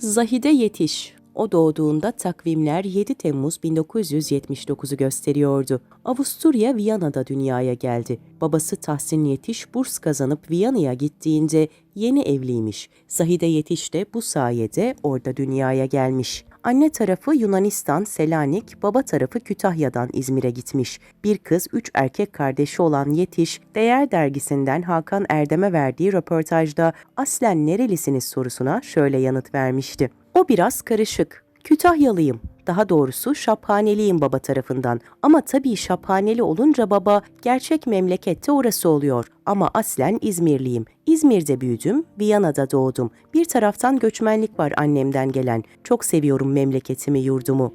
Zahide Yetiş. O doğduğunda takvimler 7 Temmuz 1979'u gösteriyordu. Avusturya Viyana'da dünyaya geldi. Babası Tahsin Yetiş burs kazanıp Viyana'ya gittiğinde yeni evliymiş. Zahide Yetiş de bu sayede orada dünyaya gelmiş. Anne tarafı Yunanistan, Selanik, baba tarafı Kütahya'dan İzmir'e gitmiş. Bir kız, üç erkek kardeşi olan Yetiş, Değer dergisinden Hakan Erdem'e verdiği röportajda aslen nerelisiniz sorusuna şöyle yanıt vermişti. O biraz karışık. Kütahyalıyım. Daha doğrusu Şaphaneliyim baba tarafından. Ama tabii Şaphaneli olunca baba gerçek memlekette orası oluyor. Ama aslen İzmirliyim. İzmir'de büyüdüm, Viyana'da doğdum. Bir taraftan göçmenlik var annemden gelen. Çok seviyorum memleketimi, yurdumu.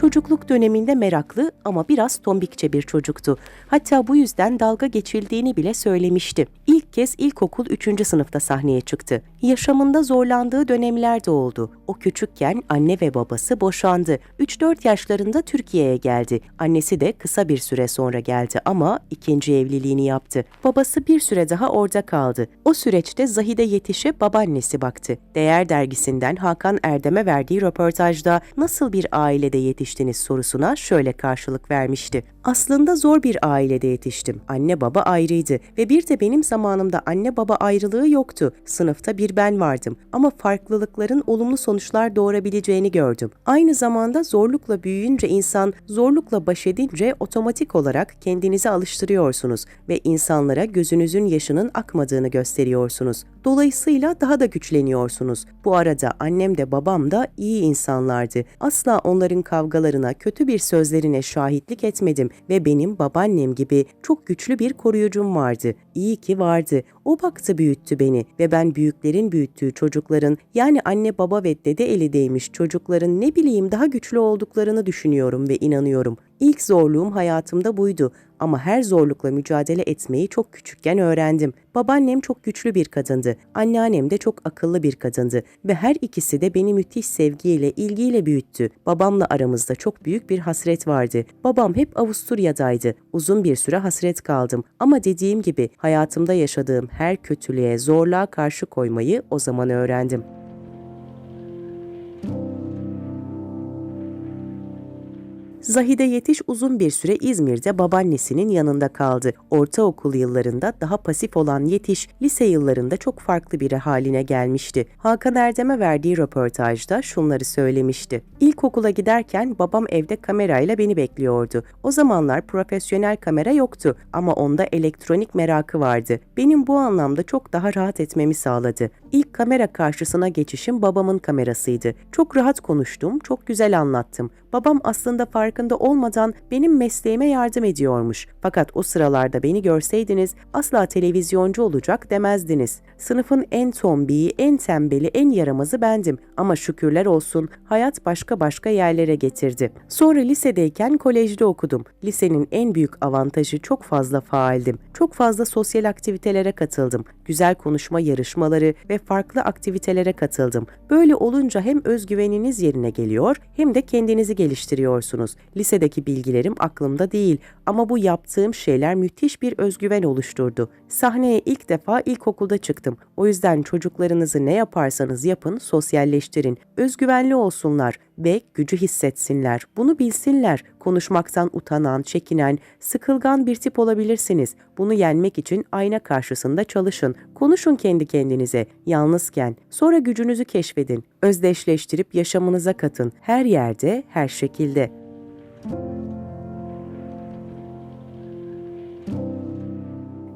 Çocukluk döneminde meraklı ama biraz tombikçe bir çocuktu. Hatta bu yüzden dalga geçildiğini bile söylemişti. İlk kez ilkokul 3. sınıfta sahneye çıktı. Yaşamında zorlandığı dönemler de oldu. O küçükken anne ve babası boşandı. 3-4 yaşlarında Türkiye'ye geldi. Annesi de kısa bir süre sonra geldi ama ikinci evliliğini yaptı. Babası bir süre daha orada kaldı. O süreçte Zahide Yetiş'e babaannesi baktı. Değer dergisinden Hakan Erdem'e verdiği röportajda nasıl bir ailede yetiştiniz sorusuna şöyle karşılık vermişti. Aslında zor bir ailede yetiştim. Anne baba ayrıydı ve bir de benim zamanımda anne baba ayrılığı yoktu. Sınıfta bir ben vardım ama farklılıkların olumlu sonuçlar doğurabileceğini gördüm. Aynı zamanda zorlukla büyüyünce insan zorlukla baş edince otomatik olarak kendinizi alıştırıyorsunuz ve insanlara gözünüzün yaşının akmadığını gösteriyorsunuz. Dolayısıyla daha da güçleniyorsunuz. Bu arada annem de babam da iyi insanlardı. Asla onların kavgalarına, kötü bir sözlerine şahitlik etmedim ve benim babaannem gibi çok güçlü bir koruyucum vardı. İyi ki vardı. O baktı büyüttü beni ve ben büyüklerin büyüttüğü çocukların yani anne baba ve dede eli değmiş çocukların ne bileyim daha güçlü olduklarını düşünüyorum ve inanıyorum. İlk zorluğum hayatımda buydu ama her zorlukla mücadele etmeyi çok küçükken öğrendim. Babaannem çok güçlü bir kadındı. Anneannem de çok akıllı bir kadındı ve her ikisi de beni müthiş sevgiyle, ilgiyle büyüttü. Babamla aramızda çok büyük bir hasret vardı. Babam hep Avusturya'daydı. Uzun bir süre hasret kaldım ama dediğim gibi hayatımda yaşadığım her kötülüğe, zorluğa karşı koymayı o zaman öğrendim. Zahide Yetiş uzun bir süre İzmir'de babaannesinin yanında kaldı. Ortaokul yıllarında daha pasif olan Yetiş, lise yıllarında çok farklı biri haline gelmişti. Hakan Erdem'e verdiği röportajda şunları söylemişti. İlkokula giderken babam evde kamerayla beni bekliyordu. O zamanlar profesyonel kamera yoktu ama onda elektronik merakı vardı. Benim bu anlamda çok daha rahat etmemi sağladı. İlk kamera karşısına geçişim babamın kamerasıydı. Çok rahat konuştum, çok güzel anlattım. Babam aslında farkında olmadan benim mesleğime yardım ediyormuş. Fakat o sıralarda beni görseydiniz asla televizyoncu olacak demezdiniz. Sınıfın en tombiği, en tembeli, en yaramazı bendim. Ama şükürler olsun hayat başka başka yerlere getirdi. Sonra lisedeyken kolejde okudum. Lisenin en büyük avantajı çok fazla faaldim. Çok fazla sosyal aktivitelere katıldım. Güzel konuşma yarışmaları ve farklı aktivitelere katıldım. Böyle olunca hem özgüveniniz yerine geliyor hem de kendinizi geliştiriyorsunuz. Lisedeki bilgilerim aklımda değil ama bu yaptığım şeyler müthiş bir özgüven oluşturdu. Sahneye ilk defa ilkokulda çıktım. O yüzden çocuklarınızı ne yaparsanız yapın sosyalleştirin. Özgüvenli olsunlar ve gücü hissetsinler. Bunu bilsinler. Konuşmaktan utanan, çekinen, sıkılgan bir tip olabilirsiniz. Bunu yenmek için ayna karşısında çalışın. Konuşun kendi kendinize, yalnızken. Sonra gücünüzü keşfedin. Özdeşleştirip yaşamınıza katın. Her yerde, her şekilde.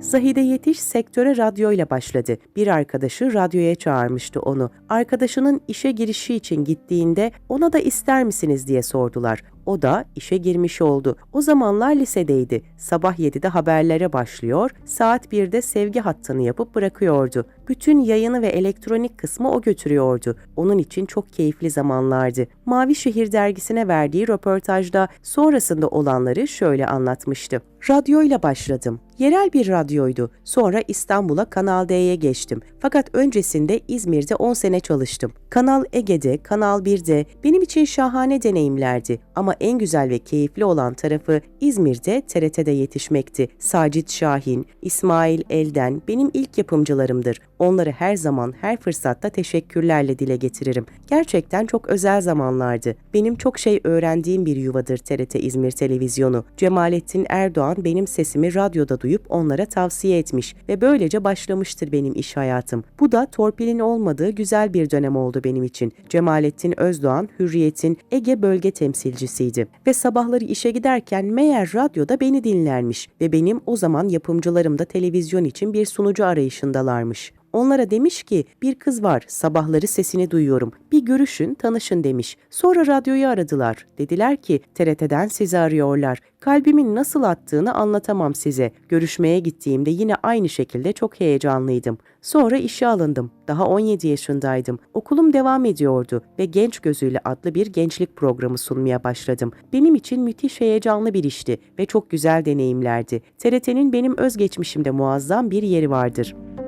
Zahide Yetiş sektöre radyoyla başladı. Bir arkadaşı radyoya çağırmıştı onu. Arkadaşının işe girişi için gittiğinde ona da ister misiniz diye sordular. O da işe girmiş oldu. O zamanlar lisedeydi. Sabah 7'de haberlere başlıyor, saat 1'de sevgi hattını yapıp bırakıyordu. Bütün yayını ve elektronik kısmı o götürüyordu. Onun için çok keyifli zamanlardı. Mavi Şehir dergisine verdiği röportajda sonrasında olanları şöyle anlatmıştı. Radyoyla başladım. Yerel bir radyoydu. Sonra İstanbul'a Kanal D'ye geçtim. Fakat öncesinde İzmir'de 10 sene çalıştım. Kanal Ege'de, Kanal 1'de benim için şahane deneyimlerdi. Ama En güzel ve keyifli olan tarafı İzmir'de TRT'de yetişmekti. Sacit Şahin, İsmail Elden benim ilk yapımcılarımdır. Onları her zaman her fırsatta teşekkürlerle dile getiririm. Gerçekten çok özel zamanlardı. Benim çok şey öğrendiğim bir yuvadır TRT İzmir Televizyonu. Cemalettin Erdoğan benim sesimi radyoda duyup onlara tavsiye etmiş ve böylece başlamıştır benim iş hayatım. Bu da torpilin olmadığı güzel bir dönem oldu benim için. Cemalettin Özdoğan, Hürriyet'in Ege bölge temsilcisiydi ve sabahları işe giderken meğer radyoda beni dinlermiş ve benim o zaman yapımcılarım da televizyon için bir sunucu arayışındalarmış. Onlara demiş ki bir kız var sabahları sesini duyuyorum bir görüşün tanışın demiş. Sonra radyoyu aradılar. Dediler ki TRT'den sizi arıyorlar. Kalbimin nasıl attığını anlatamam size. Görüşmeye gittiğimde yine aynı şekilde çok heyecanlıydım. Sonra işe alındım. Daha 17 yaşındaydım. Okulum devam ediyordu ve Genç Gözüyle adlı bir gençlik programı sunmaya başladım. Benim için müthiş heyecanlı bir işti ve çok güzel deneyimlerdi. TRT'nin benim özgeçmişimde muazzam bir yeri vardır.''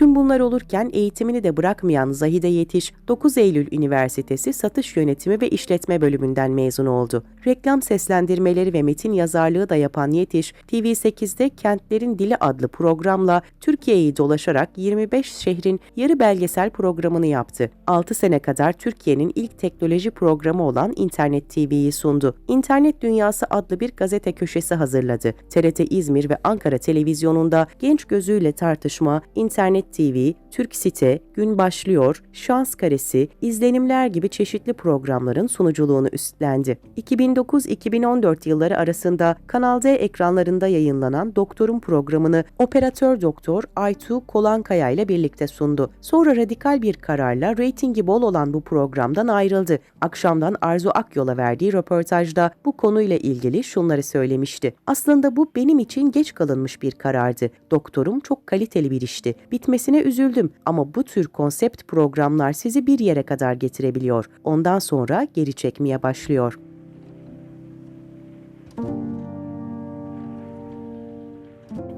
Tüm bunlar olurken eğitimini de bırakmayan Zahide Yetiş, 9 Eylül Üniversitesi Satış Yönetimi ve İşletme bölümünden mezun oldu. Reklam seslendirmeleri ve metin yazarlığı da yapan Yetiş, TV8'de Kentlerin Dili adlı programla Türkiye'yi dolaşarak 25 şehrin yarı belgesel programını yaptı. 6 sene kadar Türkiye'nin ilk teknoloji programı olan İnternet TV'yi sundu. İnternet Dünyası adlı bir gazete köşesi hazırladı. TRT İzmir ve Ankara televizyonunda genç gözüyle tartışma, internet TV, Türk Site, Gün Başlıyor, Şans Karesi, İzlenimler gibi çeşitli programların sunuculuğunu üstlendi. 2009-2014 yılları arasında Kanal D ekranlarında yayınlanan Doktor'un programını operatör doktor Aytu Kolankaya ile birlikte sundu. Sonra radikal bir kararla reytingi bol olan bu programdan ayrıldı. Akşamdan Arzu Akyol'a verdiği röportajda bu konuyla ilgili şunları söylemişti. Aslında bu benim için geç kalınmış bir karardı. Doktorum çok kaliteli bir işti. Bitmesi gitmesine üzüldüm ama bu tür konsept programlar sizi bir yere kadar getirebiliyor. Ondan sonra geri çekmeye başlıyor.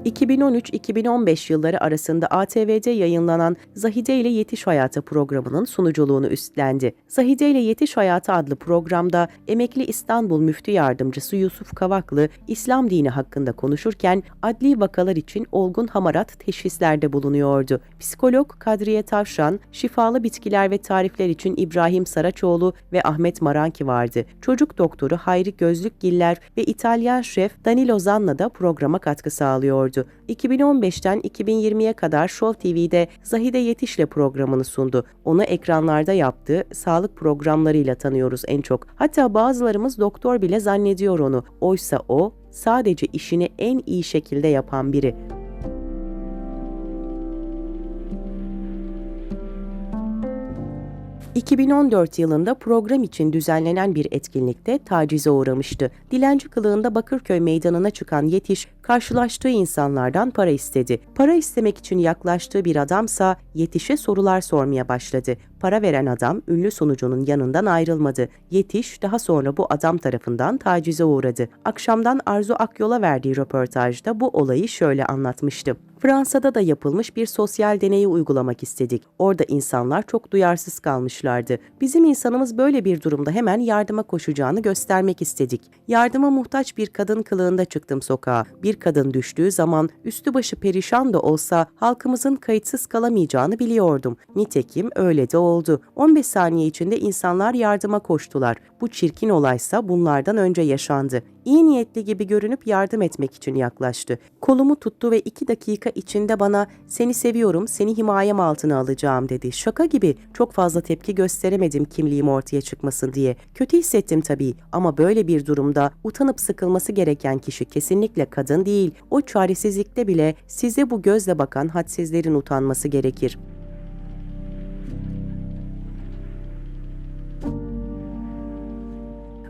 2013-2015 yılları arasında ATV'de yayınlanan Zahide ile Yetiş Hayatı programının sunuculuğunu üstlendi. Zahide ile Yetiş Hayatı adlı programda emekli İstanbul Müftü Yardımcısı Yusuf Kavaklı İslam dini hakkında konuşurken adli vakalar için olgun hamarat teşhislerde bulunuyordu. Psikolog Kadriye Tavşan, şifalı bitkiler ve tarifler için İbrahim Saraçoğlu ve Ahmet Maranki vardı. Çocuk doktoru Hayri Gözlükgiller ve İtalyan şef Danilo Zanna da programa katkı sağlıyordu sürdürdü. 2015'ten 2020'ye kadar Show TV'de Zahide Yetiş'le programını sundu. Onu ekranlarda yaptığı sağlık programlarıyla tanıyoruz en çok. Hatta bazılarımız doktor bile zannediyor onu. Oysa o sadece işini en iyi şekilde yapan biri. 2014 yılında program için düzenlenen bir etkinlikte tacize uğramıştı. Dilenci kılığında Bakırköy meydanına çıkan Yetiş, karşılaştığı insanlardan para istedi. Para istemek için yaklaştığı bir adamsa Yetiş'e sorular sormaya başladı. Para veren adam ünlü sunucunun yanından ayrılmadı. Yetiş daha sonra bu adam tarafından tacize uğradı. Akşamdan Arzu Akyol'a verdiği röportajda bu olayı şöyle anlatmıştı. Fransa'da da yapılmış bir sosyal deneyi uygulamak istedik. Orada insanlar çok duyarsız kalmışlardı. Bizim insanımız böyle bir durumda hemen yardıma koşacağını göstermek istedik. Yardıma muhtaç bir kadın kılığında çıktım sokağa. Bir kadın düştüğü zaman üstü başı perişan da olsa halkımızın kayıtsız kalamayacağını biliyordum. Nitekim öyle de oldu. 15 saniye içinde insanlar yardıma koştular. Bu çirkin olaysa bunlardan önce yaşandı iyi niyetli gibi görünüp yardım etmek için yaklaştı. Kolumu tuttu ve iki dakika içinde bana seni seviyorum, seni himayem altına alacağım dedi. Şaka gibi çok fazla tepki gösteremedim kimliğim ortaya çıkmasın diye. Kötü hissettim tabii ama böyle bir durumda utanıp sıkılması gereken kişi kesinlikle kadın değil. O çaresizlikte bile size bu gözle bakan hadsizlerin utanması gerekir.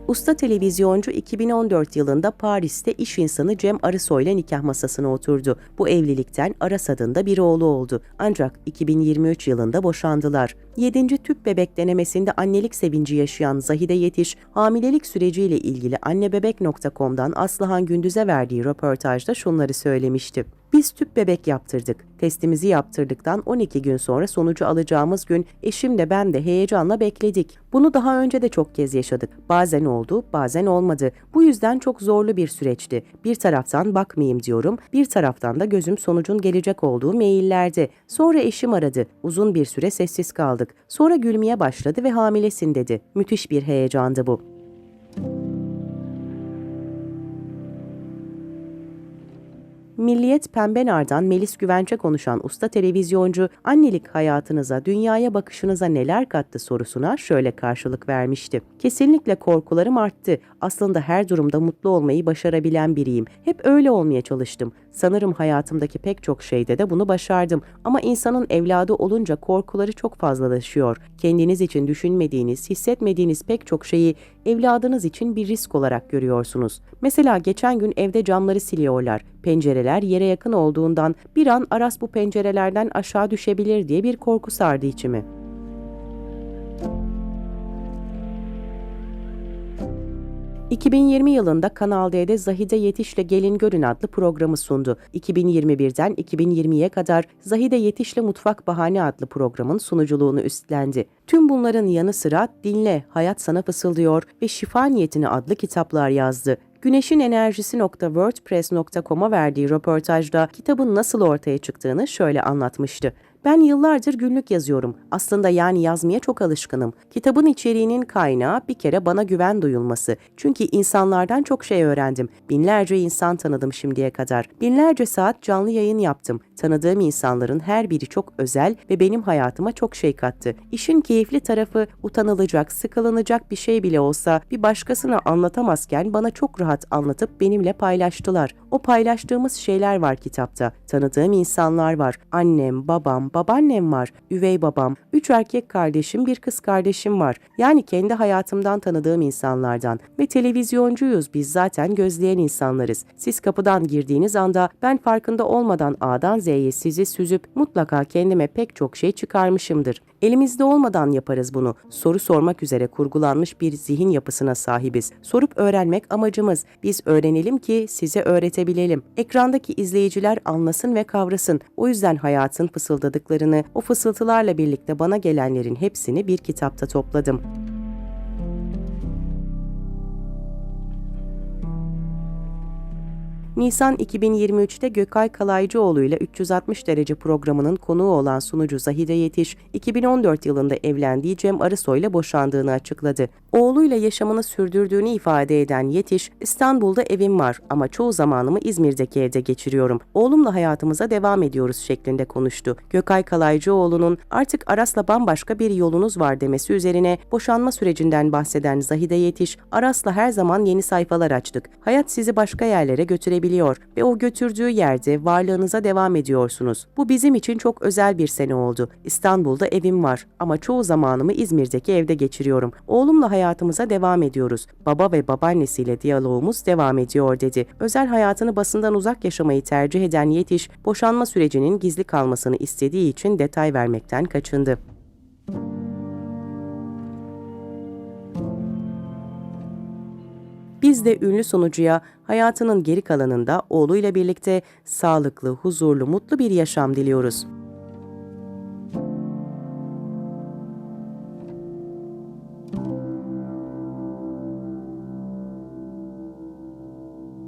Usta televizyoncu 2014 yılında Paris'te iş insanı Cem Arısoy'la nikah masasına oturdu. Bu evlilikten Aras adında bir oğlu oldu. Ancak 2023 yılında boşandılar. 7. tüp bebek denemesinde annelik sevinci yaşayan Zahide Yetiş, hamilelik süreciyle ilgili annebebek.com'dan Aslıhan Gündüz'e verdiği röportajda şunları söylemişti. Biz tüp bebek yaptırdık. Testimizi yaptırdıktan 12 gün sonra sonucu alacağımız gün eşim de ben de heyecanla bekledik. Bunu daha önce de çok kez yaşadık. Bazen oldu, bazen olmadı. Bu yüzden çok zorlu bir süreçti. Bir taraftan bakmayayım diyorum, bir taraftan da gözüm sonucun gelecek olduğu maillerde. Sonra eşim aradı. Uzun bir süre sessiz kaldık. Sonra gülmeye başladı ve hamilesin dedi. Müthiş bir heyecandı bu. Milliyet Pembenar'dan Melis Güvenç'e konuşan usta televizyoncu, annelik hayatınıza, dünyaya bakışınıza neler kattı sorusuna şöyle karşılık vermişti. Kesinlikle korkularım arttı. Aslında her durumda mutlu olmayı başarabilen biriyim. Hep öyle olmaya çalıştım. Sanırım hayatımdaki pek çok şeyde de bunu başardım. Ama insanın evladı olunca korkuları çok fazlalaşıyor. Kendiniz için düşünmediğiniz, hissetmediğiniz pek çok şeyi evladınız için bir risk olarak görüyorsunuz. Mesela geçen gün evde camları siliyorlar. Pencereler yere yakın olduğundan bir an Aras bu pencerelerden aşağı düşebilir diye bir korku sardı içimi. ...2020 yılında Kanal D'de Zahide Yetiş'le Gelin Görün adlı programı sundu. 2021'den 2020'ye kadar Zahide Yetiş'le Mutfak Bahane adlı programın sunuculuğunu üstlendi. Tüm bunların yanı sıra Dinle, Hayat Sana Fısıldıyor ve Şifa Niyetine adlı kitaplar yazdı. Güneşin Enerjisi.wordpress.com'a verdiği röportajda kitabın nasıl ortaya çıktığını şöyle anlatmıştı. Ben yıllardır günlük yazıyorum. Aslında yani yazmaya çok alışkınım. Kitabın içeriğinin kaynağı bir kere bana güven duyulması. Çünkü insanlardan çok şey öğrendim. Binlerce insan tanıdım şimdiye kadar. Binlerce saat canlı yayın yaptım. Tanıdığım insanların her biri çok özel ve benim hayatıma çok şey kattı. İşin keyifli tarafı utanılacak, sıkılınacak bir şey bile olsa bir başkasına anlatamazken bana çok rahat anlatıp benimle paylaştılar. O paylaştığımız şeyler var kitapta. Tanıdığım insanlar var. Annem, babam, babaannem var, üvey babam, üç erkek kardeşim, bir kız kardeşim var. Yani kendi hayatımdan tanıdığım insanlardan. Ve televizyoncuyuz biz zaten gözleyen insanlarız. Siz kapıdan girdiğiniz anda ben farkında olmadan A'dan Z'ye sizi süzüp mutlaka kendime pek çok şey çıkarmışımdır. Elimizde olmadan yaparız bunu. Soru sormak üzere kurgulanmış bir zihin yapısına sahibiz. Sorup öğrenmek amacımız. Biz öğrenelim ki size öğretebilelim. Ekrandaki izleyiciler anlasın ve kavrasın. O yüzden hayatın fısıldadıklarını, o fısıltılarla birlikte bana gelenlerin hepsini bir kitapta topladım. Nisan 2023'te Gökay Kalaycıoğlu ile 360 derece programının konuğu olan sunucu Zahide Yetiş, 2014 yılında evlendiği Cem Arısoy ile boşandığını açıkladı. Oğluyla yaşamını sürdürdüğünü ifade eden Yetiş, İstanbul'da evim var ama çoğu zamanımı İzmir'deki evde geçiriyorum. Oğlumla hayatımıza devam ediyoruz şeklinde konuştu. Gökay Kalaycıoğlu'nun artık Aras'la bambaşka bir yolunuz var demesi üzerine boşanma sürecinden bahseden Zahide Yetiş, Aras'la her zaman yeni sayfalar açtık. Hayat sizi başka yerlere götürebilir ve o götürdüğü yerde varlığınıza devam ediyorsunuz. Bu bizim için çok özel bir sene oldu. İstanbul'da evim var ama çoğu zamanımı İzmir'deki evde geçiriyorum. Oğlumla hayatımıza devam ediyoruz. Baba ve babaannesiyle diyalogumuz devam ediyor dedi. Özel hayatını basından uzak yaşamayı tercih eden Yetiş, boşanma sürecinin gizli kalmasını istediği için detay vermekten kaçındı. De ünlü sunucuya hayatının geri kalanında oğluyla birlikte sağlıklı, huzurlu, mutlu bir yaşam diliyoruz.